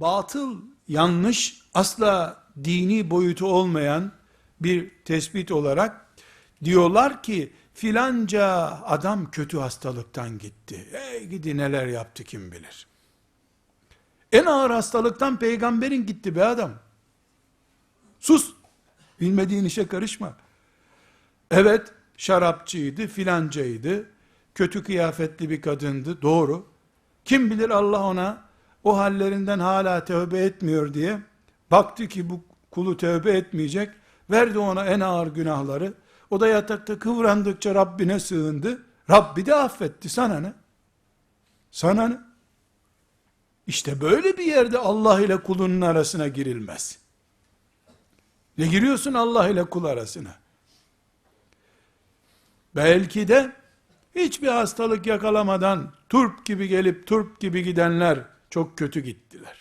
batıl, yanlış, asla dini boyutu olmayan bir tespit olarak diyorlar ki filanca adam kötü hastalıktan gitti. Ey gidi neler yaptı kim bilir. En ağır hastalıktan peygamberin gitti be adam. Sus. Bilmediğin işe karışma. Evet, şarapçıydı, filancaydı. Kötü kıyafetli bir kadındı, doğru. Kim bilir Allah ona o hallerinden hala tövbe etmiyor diye baktı ki bu kulu tövbe etmeyecek. Verdi ona en ağır günahları. O da yatakta kıvrandıkça Rabbine sığındı. Rabbi de affetti. Sana ne? Sana ne? İşte böyle bir yerde Allah ile kulunun arasına girilmez. Ne giriyorsun Allah ile kul arasına? Belki de hiçbir hastalık yakalamadan turp gibi gelip turp gibi gidenler çok kötü gittiler.